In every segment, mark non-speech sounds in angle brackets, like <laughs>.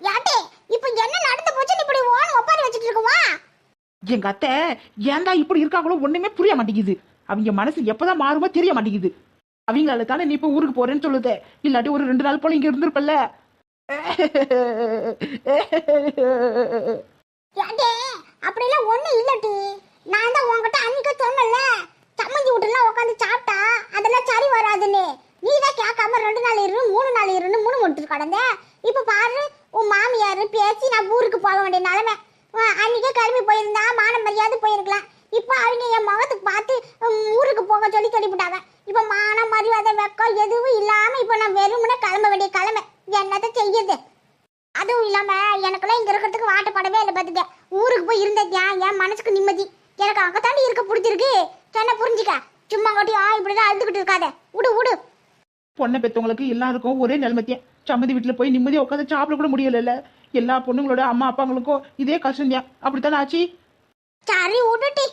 யாட்டே இப்போ என்ன நடந்து போச்சு? இப்படி ஓன ஒப்பாரி வச்சிட்டு இருக்குமா? எங்க அத்தை ஏன்டா இப்படி இருக்காங்களோ ஒண்ணுமே புரிய மாட்டேங்குது. அவங்க மனசு எப்பதான் மாறுமோ தெரிய மாட்டேங்குது. அவங்களால தானே நீ இப்ப ஊருக்கு போறேன்னு சொல்லுத. இல்லாட்டி ஒரு ரெண்டு நாள் போல இங்க இருந்திருப்பல்ல. அப்படிலாம் ஒண்ணும் இல்லட்டி. நான் தான் உன்கிட்ட அன்னைக்கு சொன்னல சம்மந்தி வீட்டுலாம் உட்காந்து சாப்பிட்டா அதெல்லாம் சரி வராதுன்னு நீ தான் கேட்காம ரெண்டு நாள் இரு மூணு நாள் இருன்னு மூணு முடிட்டு கடந்த இப்ப பாரு உன் மாமியார் பேசி நான் ஊருக்கு போக வேண்டிய நிலைமை உன் அன்னைக்கே கிளம்பி போயிருந்தா மான மரியாதை போயிருக்கலாம் இப்போ அவங்க என் முகத்துக்கு பார்த்து உம், ஊருக்கு போக சொல்லி சொல்லிவிட்டாங்க இப்போ மான மரியாதை வெக்கம் எதுவும் இல்லாம இப்போ நான் வெறுமனே கிளம்ப வேண்டிய கிளம்பை என்னத்தை செய்யுது அதுவும் இல்லாம எனக்கெல்லாம் இங்க இருக்கிறதுக்கு வாட்டப்படவே இல்லை பாத்துக்க ஊருக்கு போய் இருந்தேன் என் மனசுக்கு நிம்மதி. எனக்கு அங்கத்தாண்டி இருக்க பிடிச்சிருக்கு. சொன்ன புரிஞ்சுக்க? சும்மா காட்டி ஆ இப்படிதான் அழுதுகிட்டு இருக்காத. விடு விடு. பொண்ணை பெத்தவங்களுக்கு எல்லாருக்கும் ஒரே நிலைமத்தியம் சம்மதி வீட்டுல போய் நிம்மதியா உட்காந்து சாப்பிட கூட முடியல எல்லா பொண்ணுங்களோட அம்மா அப்பாங்களுக்கும் இதே கஷ்டம் தான். அப்படித்தானே ஆச்சு? சரி விடுட்டி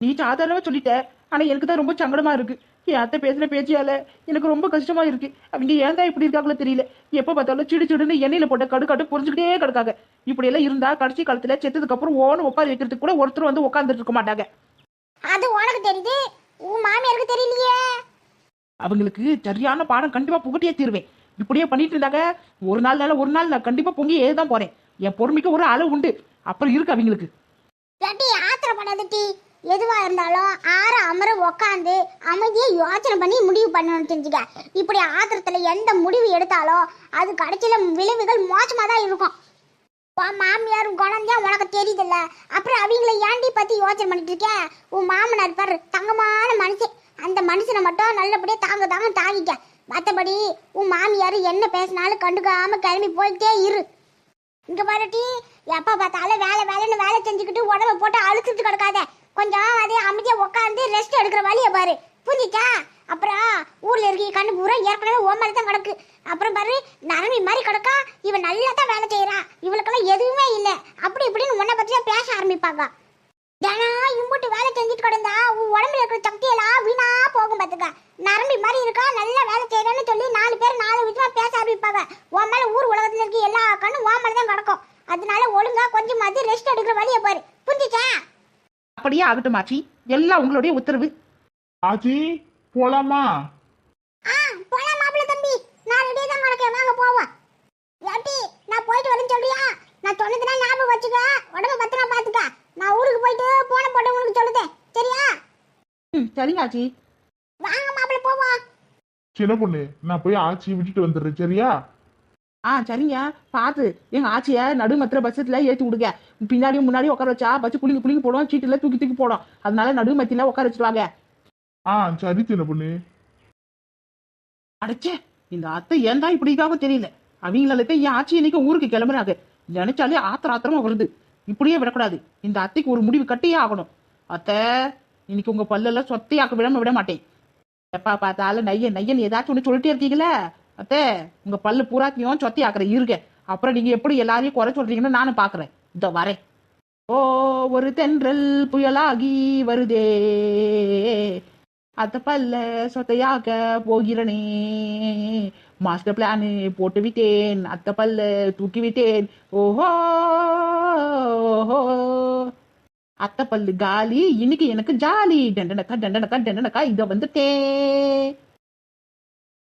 நீ சாதாரணமா சொல்லிட்ட. ஆனா எனக்கு தான் ரொம்ப சங்கடமா இருக்கு. என் அத்தை பேசின பேச்சியால? எனக்கு ரொம்ப கஷ்டமா இருக்கு. அவங்க ஏன் தான் இப்படி இருக்காங்களோ தெரியல. எப்ப பார்த்தாலும் சிடு சிடுன்னு எண்ணெயில போட்ட கடு கடு புரிஞ்சுக்கிட்டே கிடக்காங்க. இப்படி எல்லாம் இருந்தா கடைசி காலத்துல செத்ததுக்கு அப்புறம் ஓன உட்கார வைக்கிறதுக்கு கூட ஒருத்தர் வந்து உட்காந்துட்டு இருக்க மாட்டாங்க. அது உனக்கு தெரியுது? உன் மாமியாருக்கு தெரியலையே? அவங்களுக்கு சரியான பாடம் கண்டிப்பா புகட்டியே தீருவேன். இப்படியே பண்ணிட்டு இருந்தாங்க. ஒரு நாள்னால ஒரு நாள் நான் கண்டிப்பா பொங்கி ஏதான் போறேன். என் பொறுமைக்கு ஒரு அளவு உண்டு. அப்புறம் இருக்கு அவங்களுக்கு. ஏட்டி ஆத்திரப்படாத எதுவாக இருந்தாலும் ஆற அமர உக்காந்து அமைதியாக யோசனை பண்ணி முடிவு பண்ணணும்னு தெரிஞ்சுக்க. இப்படி ஆத்திரத்தில் எந்த முடிவு எடுத்தாலும் அது கடைசியில் விளைவுகள் மோசமாக தான் இருக்கும். உன் மாமியார் குழந்தையா உனக்கு தெரியுதுல்ல. அப்புறம் அவங்கள ஏன்டி பற்றி யோசனை பண்ணிட்டு இருக்கேன் உன் மாமனார் பாரு தங்கமான மனுஷன். அந்த மனுஷனை மட்டும் நல்லபடியாக தாங்க தாங்க தாங்கிக்க. மற்றபடி உன் மாமியார் என்ன பேசினாலும் கண்டுக்காமல் கிளம்பி போயிட்டே இரு. இங்கே பாருட்டி எப்போ பார்த்தாலும் வேலை வேலைன்னு வேலை செஞ்சுக்கிட்டு உடம்ப போட்டு அழுத்துட்டு கிடக்காத. கொஞ்சம் அதே அமைதியா உட்காந்து ரெஸ்ட் எடுக்கிற வழியை பாரு. புரிஞ்சிச்சா? அப்புறம் ஊர்ல இருக்க கண்ணு பூரா ஏற்கனவே ஓ மாதிரி தான் கிடக்கு. அப்புறம் பாரு நரம்பி மாதிரி கிடக்கா இவன் நல்லா தான் வேலை செய்யறான் இவளுக்கெல்லாம் எதுவுமே இல்லை. அப்படி இப்படின்னு உன்னை பத்தி தான் பேச ஆரம்பிப்பாங்க. தினம் இம்புட்டு வேலை செஞ்சுட்டு கிடந்தா உன் உடம்புல இருக்கிற சக்தியெல்லாம் வீணா போகும் பாத்துக்க. நரம்பி மாதிரி இருக்கா நல்லா வேலை செய்யறேன்னு சொல்லி நாலு பேர் நாலு விதமா பேச ஆரம்பிப்பாங்க. உன் மேல ஊர் உலகத்துல இருக்க எல்லா கண்ணும் உன் மேல தான் கிடக்கும். அதனால ஒழுங்கா கொஞ்சம் மாதிரி ரெஸ்ட் எடுக்கிற வழியை பாரு. புரிஞ்சுச்சா? அப்படியே ஆகட்டும் ஆச்சி. எல்லாம் உங்களுடைய உத்தரவு. ஆச்சி போலாமா? ஆ போலாம் மாப்பிள்ள தம்பி. நான் ரெடியா தான் கிடக்கேன். வாங்க போவோம். ஏட்டி நான் போயிட்டு வரேன்னு சொல்றியா? நான் சொன்னதுனா ஞாபகம் வச்சுக்க. உடம்ப பத்திரமா பாத்துக்க. நான் ஊருக்கு போயிட்டு போன போட்டு உனக்கு சொல்லுதேன். சரியா? ம் சரிங்க ஆச்சி. வாங்க மாப்பிள்ள போவோம். சின்ன பொண்ணு நான் போய் ஆச்சி விட்டுட்டு வந்துடுறேன். சரியா? ஆ சரிங்க. பார்த்து எங்க ஆச்சியை நடுமத்திர பஸ்ஸத்துல ஏற்றி விடுங்க. பின்னாடியும் முன்னாடியும் உட்கார வச்சா பஸ் குளிங்க குளிங்க போடும் சீட்டுல தூக்கி தூக்கி போடும். அதனால நடுமத்தில உட்கார வச்சிருவாங்க ஆ சரி சின்ன பொண்ணு. அடைச்சே இந்த அத்தை ஏன் தான் இப்படி இருக்காங்க தெரியல அவங்களால என் ஆச்சி இன்னைக்கு ஊருக்கு கிளம்புறாங்க. நினைச்சாலே ஆத்திர ஆத்திரமா வருது. இப்படியே விடக்கூடாது. இந்த அத்தைக்கு ஒரு முடிவு கட்டியே ஆகணும். அத்தை இன்னைக்கு உங்க பல்லெல்லாம் சொத்தையாக்க விடாம விட மாட்டேன். எப்பா பார்த்தாலும் நையன் நையன் ஏதாச்சும் ஒன்று சொல்லிட்டே இருக்கீங்களே? அத்தே உங்க பல்லு பூராத்தையும் சொத்தி ஆக்குற இருக்க அப்புறம் நீங்க எப்படி எல்லாரையும் குறை சொல்றீங்கன்னு நானும் பாக்குறேன். இதோ வரேன். ஓ ஒரு தென்றல் புயலாகி வருதே. அத்த பல்ல சொத்தையாக்க போகிறனே. மாஸ்டர் பிளானு போட்டு விட்டேன். அத்த பல்ல தூக்கி விட்டேன். ஓஹோ ஓஹோ. அத்த பல்லு காலி. இன்னைக்கு எனக்கு ஜாலி. டண்டனக்கா டண்டனக்கா டண்டனக்கா இத வந்துட்டே.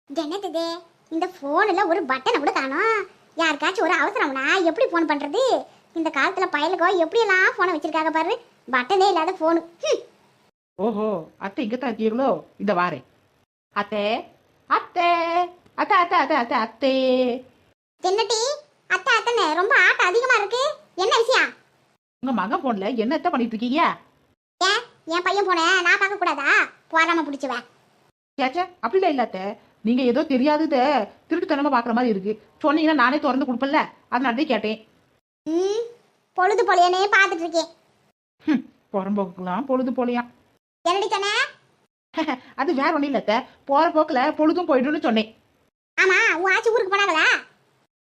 என்னது இந்த போன்ல ஒரு பட்டனை கூட காணோம். யாருக்காச்சும் ஒரு அவசரம்னா எப்படி போன் பண்றது? இந்த காலத்துல பயலுக்கோ எப்படி எல்லாம் போனை வச்சிருக்காங்க பாரு? பட்டனே இல்லாத போனு ஓஹோ அத்தை இங்கத்தான் இருக்கீங்களோ? இத வாரேன் அத்தை அத்தை அத்தை அத்தை அத்தை அத்தை அத்தை. என்னட்டி அத்தை அத்தனை ரொம்ப ஆட்டம் அதிகமா இருக்கு. என்ன விஷயம்? உங்க மகன் போன்ல என்ன அத்தை பண்ணிட்டு இருக்கீங்க? ஏன்? என் பையன் போன நான் பார்க்க கூடாதா போறாம பிடிச்சுவேன். சேச்சே அப்படிலாம் இல்ல அத்தை நீங்க ஏதோ தெரியாதத திருட்டுத்தனமா பாக்குற மாதிரி இருக்கு. சொன்னீங்கன்னா நானே திறந்து கொடுப்பேன்ல. அதனால தான் கேட்டேன். ம் பொழுது பொழியனே பார்த்துட்டு இருக்கேன். புறம்போக்குலாம் பொழுது போலையாம் என்னடி சொன்ன? <laughs> அது வேற ஒண்ணும் இல்ல அத்தை. போற போக்குல பொழுதும் போயிடும்னு சொன்னேன். ஆமா உன் ஆச்சி ஊருக்கு போனாங்களா?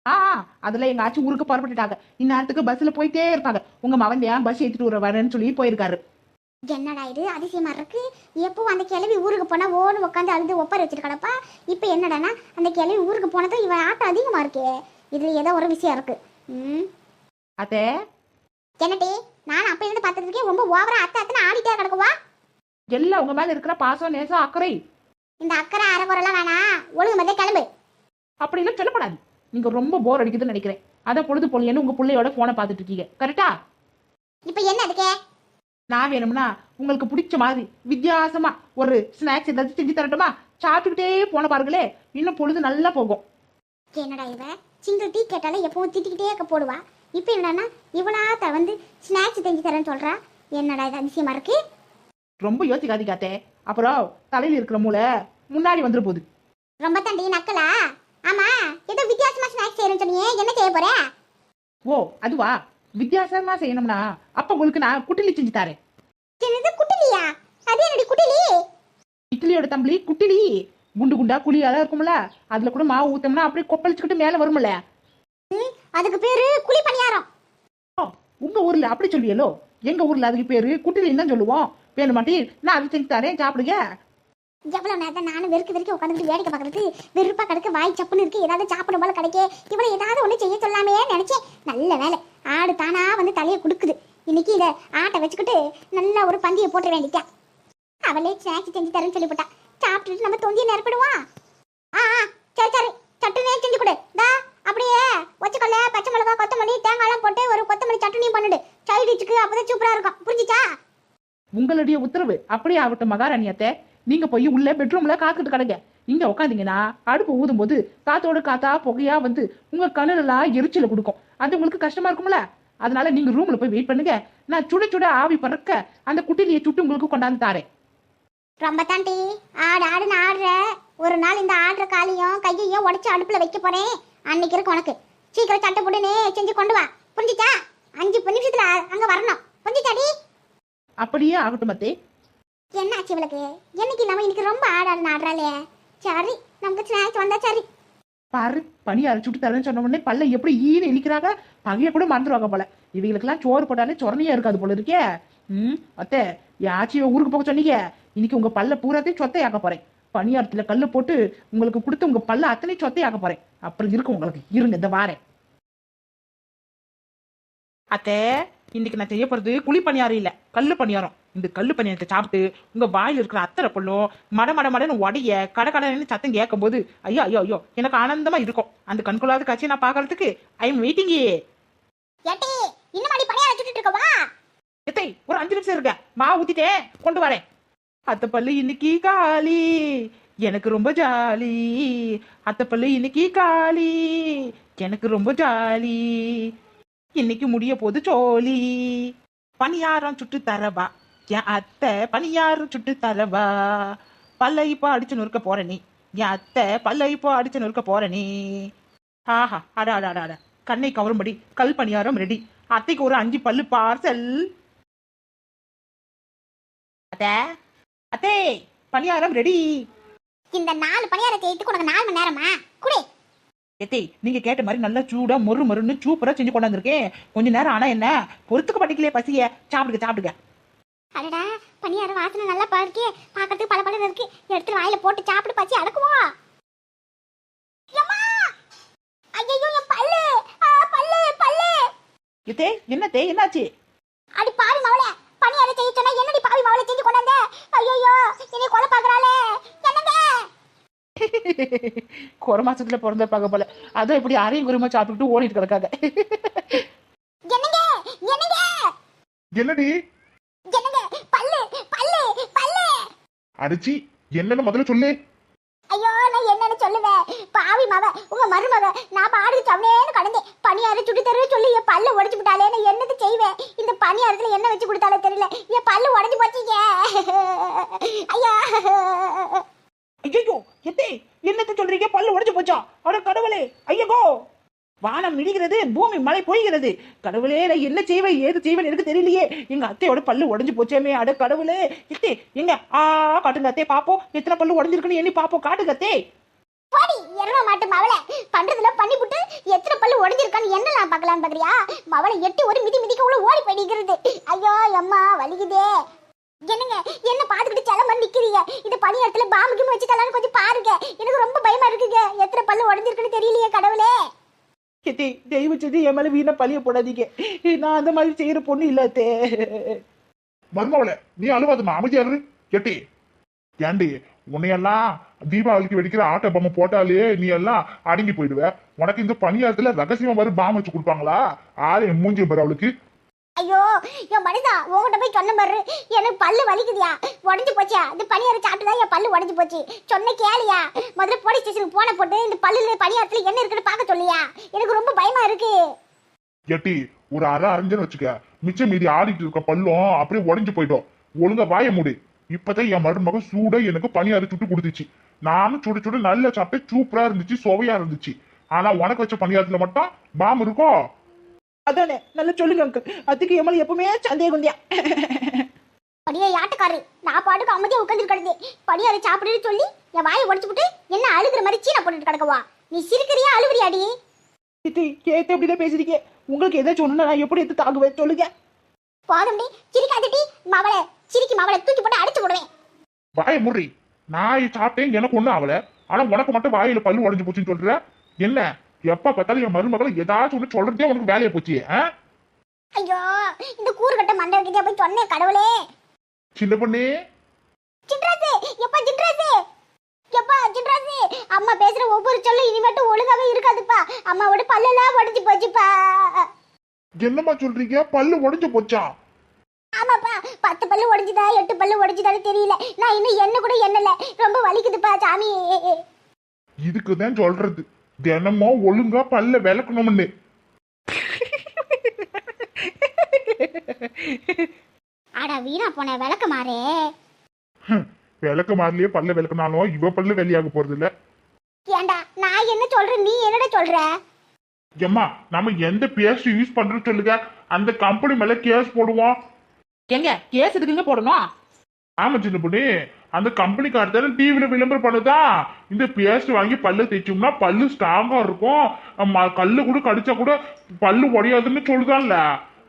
ஆ அதுல எங்க ஆச்சி ஊருக்கு புறப்பட்டுட்டாங்க. இந்நேரத்துக்கு பஸ்ல போயிட்டே இருப்பாங்க உங்க மவன் ஏன் பஸ் ஏத்திட்டு வர வரேன்னு சொல்லி போயிருக்காரு. என்னடா இது? அதிசயமா இருக்கு. எப்போ அந்த கிழவி ஊருக்கு போனா ஓன்னு உட்காந்து அழுது ஒப்பர் வச்சுட்டு கிடப்பா? இப்போ என்னடான்னா அந்த கிழவி ஊருக்கு போனதும் இவன் ஆட்டம் அதிகமா இருக்கே. இதுல ஏதோ ஒரு விஷயம் இருக்கு. ம். அத்தை? என்னடி? நான் அப்ப இருந்து பார்த்துட்டு இருக்கேன். ரொம்ப ஓவரா அத்தை அத்தனை ஆடிட்டே கிடக்குவா? எல்லாம் உங்க மேல இருக்கிற பாசம் நேசம் அக்கறை. இந்த அக்கறை அரைக்குறெல்லாம் வேணாம் ஒழுங்கு மதிய கிளம்பு. அப்படிலாம் சொல்லக்கூடாது. நீங்க ரொம்ப போர் அடிக்குதுன்னு நினைக்கிறேன். அதை பொழுது பொழுதுன்னு உங்க பிள்ளையோட போனை பார்த்துட்டு இருக்கீங்க. கரெக்டா இப்போ என்ன அதுக்கே? நான் வேணும்னா உங்களுக்கு பிடிச்ச மாதிரி வித்தியாசமா ஒரு ஸ்நாக்ஸ் ஏதாவது செஞ்சு தரட்டுமா? சாப்பிட்டுக்கிட்டே போன பாருங்களே இன்னும் பொழுது நல்லா போகும். என்னடா இவ? சிங்கிள் டீ கேட்டாலே எப்பவும் திட்டிக்கிட்டே இருக்க போடுவா. இப்போ என்னன்னா இவளா வந்து ஸ்நாக்ஸ் செஞ்சு தரேன்னு சொல்றா. என்னடா இது அதிசயமா இருக்கு? ரொம்ப யோசிக்காதீங்க அப்புறம் தலையில இருக்கிற மூளை முன்னாடி வந்துரு போகுது. ரொம்ப தண்டி நக்கலா? ஆமா ஏதோ வித்தியாசமா ஸ்நாக்ஸ் செய்யறேன்னு சொன்னியே என்ன செய்ய போற? ஓ அதுவா? வித்தியாசமா செய்யணும்னா அப்ப உங்களுக்கு நான் குட்டிலி செஞ்சு தரேன். என்னது குட்டிலியா? அது என்னடி குட்டிலி? இட்லியோட தம்பளி குட்டிலி. குண்டு குண்டா குழியெல்லாம் இருக்கும்ல அதுல கூட மாவு ஊத்தோம்னா அப்படியே கொப்பளிச்சுக்கிட்டு மேல வரும்ல. அதுக்கு பேரு குழி பணியாரம் உங்க ஊர்ல அப்படி சொல்லுவியலோ? எங்க ஊர்ல அதுக்கு பேரு குட்டிலின்னு தான் சொல்லுவோம். வேணுமாட்டி நான் அது செஞ்சு தரேன் சாப்பிடுங்க. எவ்வளவு நேரத்தை நானும் வெறுக்க வெறுக்க உட்காந்துட்டு வேடிக்கை பார்க்குறது வெறுப்பா கிடக்கு வாய் சப்புன்னு இருக்கு ஏதாவது சாப்பிடும் போல கிடைக்கே. இவனை ஏதாவது ஒண்ணு செய்ய சொல்லாமே நினைச்சேன் நல்ல வேலை. ஆடு தானா வந்து தலையை கொடுக்குது. இன்னைக்கு இத ஆட்டை வச்சுக்கிட்டு நல்லா ஒரு பந்தியை போட்டு வேண்டிட்டா அவளே ஸ்நாக்ஸ் செஞ்சு தரேன்னு சொல்லிவிட்டா சாப்பிட்டுட்டு நம்ம தொந்தியை நிரப்பிடுவா. ஆ ஆ, சரி சரி. சட்டுனே செஞ்சு கொடு. தா அப்படியே. ஒச்சக்கல்ல பச்சை மிளகா கொத்தமல்லி தேங்காய்லாம் போட்டு ஒரு கொத்தமல்லி சட்டுனியும் பண்ணிடு. சைடு டிச்சுக்கு அப்பதான் சூப்பரா இருக்கும். புரிஞ்சுச்சா? உங்களுடைய உத்தரவு. அப்படியே ஆகட்டும் மகாராணியத்தை நீங்க போய் உள்ள பெட்ரூம்ல காத்துட்டு கிடங்க. இங்க உட்காந்தீங்கன்னா அடுப்பு ஊதும் போது காத்தோட காத்தா புகையா வந்து உங்க கண்ணுலாம் எரிச்சல கொடுக்கும். அது உங்களுக்கு கஷ்டமா இருக்கும்ல? அதனால நீங்க ரூம்ல போய் வெயிட் பண்ணுங்க. நான் சுட சுட ஆவி பறக்க அந்த குட்டிலியை சுட்டு உங்களுக்கு கொண்டாந்து தாரேன். ரொம்ப தாண்டி. ஆடு ஆடுன்னு ஆடுற. ஒரு நாள் இந்த ஆடுற காலையும் கையையும் உடச்சு அடுப்புல வைக்க போறேன். அன்னைக்கு இருக்கு உனக்கு. சீக்கிரம் சட்டை போட்டுனே செஞ்சு கொண்டு வா. புரிஞ்சுச்சா? அஞ்சு நிமிஷத்துல அங்க வரணும். புரிஞ்சுச்சாடி? அப்படியே ஆகட்டும் அத்தே. என்ன ஆச்சு இவளுக்கு? என்னைக்கு நம்ம இன்னைக்கு ரொம்ப ஆடாடுன்னு ஆடுறாளே? சரி நமக்கு ஸ்நாக்ஸ் வந்தா சரி. பாரு பனியார சுட்டு தரேன்னு சொன்ன உடனே பல்ல எப்படி ஈன இழிக்கிறாங்க பகைய கூட மறந்துடுவாங்க போல. இவங்களுக்கெல்லாம் சோறு போட்டாலே சொரணையா இருக்காது போல இருக்கே. ம் அத்தை யாச்சும் ஊருக்கு போக சொன்னீங்க? இன்னைக்கு உங்க பல்ல பூராத்தையும் சொத்தையாக்க போறேன். பணியாரத்துல கல்லு போட்டு உங்களுக்கு கொடுத்து உங்க பல்ல அத்தனை சொத்தையாக்க போறேன். அப்புறம் இருக்கு உங்களுக்கு. இருங்க இந்த வாரேன். அத்தை இன்னைக்கு நான் செய்ய போறது குழி பணியாரம் இல்ல கல்லு பணியாரம். இந்த கல்லு பணியாரத்தை சாப்பிட்டு உங்க வாயில இருக்கிற அத்தரை பொண்ணும் மட மட மடன்னு உடைய கட கடன்னு சத்தம் கேட்கும் போது ஐயோ ஐயோ ஐயோ எனக்கு ஆனந்தமா இருக்கும். அந்த கண்கொள்ளாத காட்சியை நான் பார்க்கறதுக்கு ஐ எம் வெயிட்டிங் எத்தை ஒரு அஞ்சு நிமிஷம் இருக்க மா ஊத்திட்டேன். கொண்டு வரேன். அத்தை பல்லு இன்னைக்கு காலி. எனக்கு ரொம்ப ஜாலி. அத்தை பல்லு இன்னைக்கு காலி. எனக்கு ரொம்ப ஜாலி. இன்னைக்கு முடிய போது சோலி பணியாரம் சுட்டு தரவா. என் அத்தை பணியாரம் சுட்டு தரவா. பல்ல இப்போ அடிச்சு நொறுக்க போற நீ. என் அத்தை பல்ல இப்போ அடிச்சு நொறுக்க போற நீ. ஆஹா அட அட அட கண்ணை கவரும்படி கல் பணியாரம் ரெடி. அத்தைக்கு ஒரு அஞ்சு பல்லு பார்சல். அத்தை அத்தே பணியாரம் ரெடி. இந்த நாலு பணியாரத்தை செய்யறதுக்கு உனக்கு நாலு மணி நேரமா? குடி. எத்தே நீங்க கேட்ட மாதிரி நல்லா சூடா மொறு மொறுன்னு சூப்பரா செஞ்சு கொண்டாந்துருக்கேன் கொஞ்ச நேரம் ஆனா என்ன? பொறுத்துக்க பண்ணிக்கலையே பசிய. சாப்பிடுங்க சாப்பிடுங்க. அடடா பணியார வாசனை நல்லா பாருக்கே பார்க்கறதுக்கு பல பலன்னு இருக்கு. எடுத்து வாயில போட்டு சாப்பிட்டு பச்சி அடக்குவோம் எம்மா! ஐயையோ, என் பல்லு! ஆ, பல்லு பல்லு! எத்தே என்னத்தே என்னாச்சு? அடி பாவி மவளே பணியார செய்ய சொன்னா என்னடி பாவி மவளே செஞ்சு கொண்டாந்த? ஐயோ என்னை கொலை பாக்குறாளே குறை மாசத்துல பிறந்திருப்பாங்க போல. அதான் இப்படி அரையும் குருமா சாப்பிட்டுட்டு ஓடிட்டு கிடக்காங்க என்னங்க? என்னங்க? என்னடி? என்னங்க? பல்லு பல்லு பல்லு. அடிச்சி என்னன்னு முதல்ல சொல்லு. ஐயோ நான் என்னன்னு சொல்லுவேன். பாவி மவ உங்க மருமக நான் பாடு சவனேன்னு கடந்தேன். பணியார சுட்டு தருவே சொல்லி என் பல்ல உடைச்சு விட்டாலே நான் என்னது செய்வேன்? இந்த பணியாரத்துல என்ன வச்சு கொடுத்தாலே தெரியல. என் பல்லு உடைஞ்சு போச்சீங்க. ஐயா. ஐயோ எத்தே என்னத்த சொல்றீங்க? பல்லு உடைஞ்சு போச்சா? அட கடவுளே ஐயகோ வானம் இடிகிறது பூமி மழை பொய்கிறது. கடவுளே நான் என்ன செய்வேன்? ஏது செய்வேன்? எனக்கு தெரியலையே. எங்க அத்தையோட பல்லு உடைஞ்சு போச்சேமே. அட கடவுளே! எத்தே எங்க? ஆ காட்டுங்க அத்தே பாப்போம். எத்தனை பல்லு உடஞ்சிருக்குன்னு எண்ணி பாப்போம். காட்டுங்க அத்தே. போடி எரும மாட்டு மவளை? பண்றதுல பண்ணிவிட்டு எத்தனை பல்லு உடஞ்சிருக்கான்னு என்னலாம் பார்க்கலாம் பாக்குறியா மவளை எட்டி ஒரு மிதி மிதிக்க உள்ள ஓடி போயிடிக்கிறது ஐயோ அம்மா வலிக்குதே. என்னங்க? என்ன பாத்துக்கிட்டு மாதிரி நிக்கிறீங்க? இந்த பனி இடத்துல பாம்புக்கு வச்சு தலான்னு கொஞ்சம் பாருங்க. எனக்கு ரொம்ப பயமா இருக்குங்க. எத்தனை பல்லு உடஞ்சிருக்குன்னு தெரியலையே கடவுளே. கேட்டி தெய்வ செஞ்சு என் மேல வீணா பழிய போடாதீங்க. நான் அந்த மாதிரி செய்யற பொண்ணு இல்ல அத்தே மருமவளே நீ அழுவாதம்மா. அமைதியா இரு. கெட்டி. ஏண்டி உன்னையெல்லாம் தீபாவளிக்கு வெடிக்கிற ஆட்ட பொம்மை போட்டாலே நீ எல்லாம் அடங்கி போயிடுவ. உனக்கு இந்த பணியாரத்துல ரகசியமா மாதிரி பாம் வச்சு கொடுப்பாங்களா? ஆளு என் மூஞ்சி பாரு அவளுக்கு. ஐயோ என் மனிதா உங்ககிட்ட போய் சொன்ன பாரு. எனக்கு பல்லு வலிக்குதியா. உடஞ்சு போச்சியா இந்த பனியார சாப்பிட்டுதான் என் பல்லு உடஞ்சு போச்சு. சொன்ன கேளியா. முதல்ல போலீஸ் ஸ்டேஷனுக்கு போன போட்டு இந்த பல்லுல பனியாரத்துல என்ன இருக்குன்னு பார்க்க சொல்லியா. எனக்கு ரொம்ப பயமா இருக்கு. எட்டி ஒரு அரை அரைஞ்சன்னு வச்சுக்க. மிச்சம் மீதி ஆடிட்டு இருக்க பல்லும் அப்படியே உடைஞ்சு போயிடும். ஒழுங்கா வாய மூடு. இப்பதான் என் மருமக சூட எனக்கு பணியார சுட்டு கொடுத்துச்சு. நானும் சுட சுட நல்ல சாப்பிட்டு சூப்பரா இருந்துச்சு சுவையா இருந்துச்சு. ஆனா உனக்கு வச்ச பணியாரத்துல மட்டும் பாம் இருக்கோ? அதானே? நல்லா சொல்லுங்க அங்கிள் அதுக்கு என் மேல எப்பவுமே சந்தேகம் தான் படியே யாட்டுக்காரு நான் பாட்டுக்கு அமைதியா உட்காந்து கிடந்து படியார சாப்பிடுன்னு சொல்லி என் வாயை உடச்சு விட்டு என்ன அழுகுற மாதிரி சீனை போட்டுட்டு கிடக்கவா? நீ சிரிக்கிறியா அழுகுறியாடி கேட்டி கேட்டு அப்படிதான் பேசுறீங்க உங்களுக்கு ஏதாச்சும் ஒண்ணு நான் எப்படி எடுத்து தாங்குவேன் சொல்லுங்க. போதும்டி சிரிக்காதடி மவளை சிரிக்கி மவளை. தூக்கி போட்டு அடிச்சு விடுவேன் வாய முறி நான் சாப்பிட்டேன் எனக்கு ஒண்ணும் ஆகல. ஆனா உனக்கு மட்டும் வாயில பல்லு உடைஞ்சு போச்சுன்னு சொல்ற. என்ன? எப்ப பார்த்தாலும் என் மருமகளை ஏதாச்சும் ஒண்ணு சொல்றதே உனக்கு வேலையை போச்சு? ஐயோ இந்த கூறுகட்ட மண்டபக்கிட்டே போய் சொன்னேன் கடவுளே. சின்ன பொண்ணு. சின்ராசு எப்பா சின்ராசு? எப்பா சின்ராசு அம்மா பேசுற ஒவ்வொரு சொல்லும் இனிமேட்டு ஒழுங்காவே இருக்காதுப்பா. அம்மாவோட பல்லெல்லாம் உடஞ்சு போச்சுப்பா. என்னம்மா சொல்றீங்க? பல்லு உடைஞ்சு போச்சா? ஆமாப்பா பத்து பல்லு உடைஞ்சுதா எட்டு பல்லு உடைஞ்சுதான்னு தெரியல. நான் இன்னும் என்ன கூட எண்ணல ரொம்ப வலிக்குதுப்பா சாமி. இதுக்குதான் சொல்றது. தினமும் ஒழுங்கா பல்ல விளக்கணும்னு. அட வீணா போன விளக்கு மாறே. விளக்க மாதிரிலேயே பல்ல விளக்குனாலும் இவ பல்லு வெளியாக போறது இல்ல ஏண்டா நான் என்ன சொல்றேன் நீ என்னடா சொல்ற? ஏம்மா நம்ம எந்த பேஸ்ட் யூஸ் பண்றோம் சொல்லுங்க. அந்த கம்பெனி மேல கேஸ் போடுவோம். எங்க கேஸ் எதுக்குங்க போடணும்? ஆமா சின்ன பொண்ணு. அந்த கம்பெனிக்கார தானே டிவியில விளம்பரம் பண்ணுதா? இந்த பேஸ்ட் வாங்கி பல்லு தேய்ச்சோம்னா பல்லு ஸ்ட்ராங்கா இருக்கும். கல்லு கூட கடிச்சா கூட பல்லு உடையாதுன்னு சொல்லுதான்ல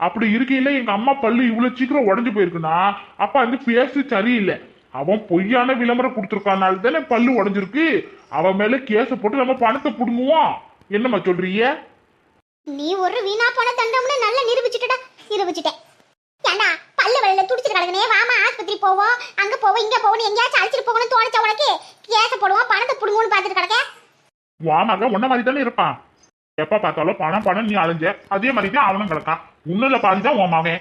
அப்படி இருக்கையில எங்க அம்மா பல்லு இவ்வளவு சீக்கிரம் உடஞ்சு போயிருக்குன்னா அப்ப அந்த பேஸ்ட் சரியில்லை. அவன் பொய்யான விளம்பரம் கொடுத்துருக்கானால தானே பல்லு உடஞ்சிருக்கு. அவன் மேல கேஸ போட்டு நம்ம பணத்தை புடுங்குவோம். என்னம்மா சொல்றீங்க? நீ ஒரு வீணா போன தண்டம்னு நல்லா நிரூபிச்சுட்டடா நிரூபிச்சுட்டேன். ஏண்டா பல்லு வழியில துடிச்சிட்டு கிடக்குனே வாமா ஆஸ்பத்திரி போவோம் அங்க போவோம் இங்க போவோம் எங்கேயாச்சும் அழைச்சிட்டு போகணும்னு தோணுச்சா உனக்கு? கேச போடுவோம் பணத்தை புடுங்கன்னு பார்த்துட்டு கிடக்க? மகன் உன்ன மாதிரி தானே இருப்பான். எப்ப பார்த்தாலும் பணம் பணம் நீ அலைஞ்ச அதே மாதிரி தான் அவனும் கிடக்கான். உன்னில பாதி தான் உன் மகன்.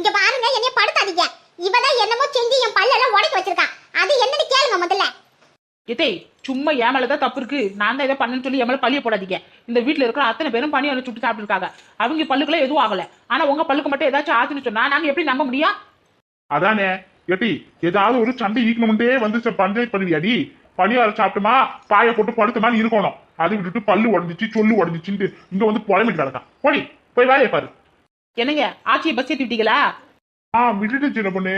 இங்க பாருங்க என்னைய படுத்தாதீங்க. இவதான் என்னமோ செஞ்சு என் பல்லெல்லாம் உடைக்க வச்சிருக்கான். அது என்னன்னு கேளுங்க முதல்ல. இதே சும்மா என் மேலதான் தப்பு இருக்கு. நான் தான் இதை பண்ணேன்னு சொல்லி என் மேல பழிய போடாதீங்க. இந்த வீட்ல இருக்கிற அத்தனை பேரும் பணி வந்து சுட்டு சாப்பிட்டு இருக்காங்க அவங்க பல்லுக்குள்ள எதுவும் ஆகல. ஆனா உங்க பல்லுக்கு மட்டும் ஏதாச்சும் ஆச்சுன்னு சொன்னா நாங்க எப்படி நம்ப முடியும்? அதானே? ஏட்டி ஏதாவது ஒரு சண்டை ஈக்கணும்ட்டே வந்து பஞ்சாயத்து பண்ணுவியாடி பணியாரம் சாப்பிட்டுமா பாயை போட்டு படுத்தமான்னு இருக்கணும். அதை விட்டுட்டு பல்லு உடஞ்சிச்சு சொல்லு உடஞ்சிச்சுன்ட்டு இங்க வந்து புலம்பிட்டு கிடக்கான். போடி போய் வேலையை பாரு. என்னங்க ஆட்சியை பஸ் ஏத்தி விட்டீங்களா? ஆ விட்டுட்டு சின்ன பொண்ணு.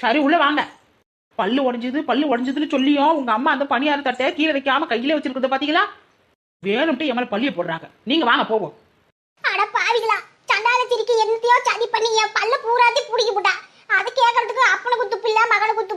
சரி உள்ள வாங்க. பல்லு உடைஞ்சது பல்லு உடைஞ்சதுன்னு சொல்லியும் உங்க அம்மா அந்த பணியார தட்டை கீழே வைக்காம கையில வச்சிருக்கிறத பாத்தீங்களா? வேணும்ட்டு என் மேல பள்ளிய போடுறாங்க. நீங்க வாங்க போவோம். அட பாவிகளா சண்டால சிரிக்கி என்னத்தையோ சதி பண்ணி என் பல்ல பூராத்தி புடிக்கி போட்டா. அது கேக்குறதுக்கு அப்பனுக்கு துப்பு இல்ல மகனுக்கு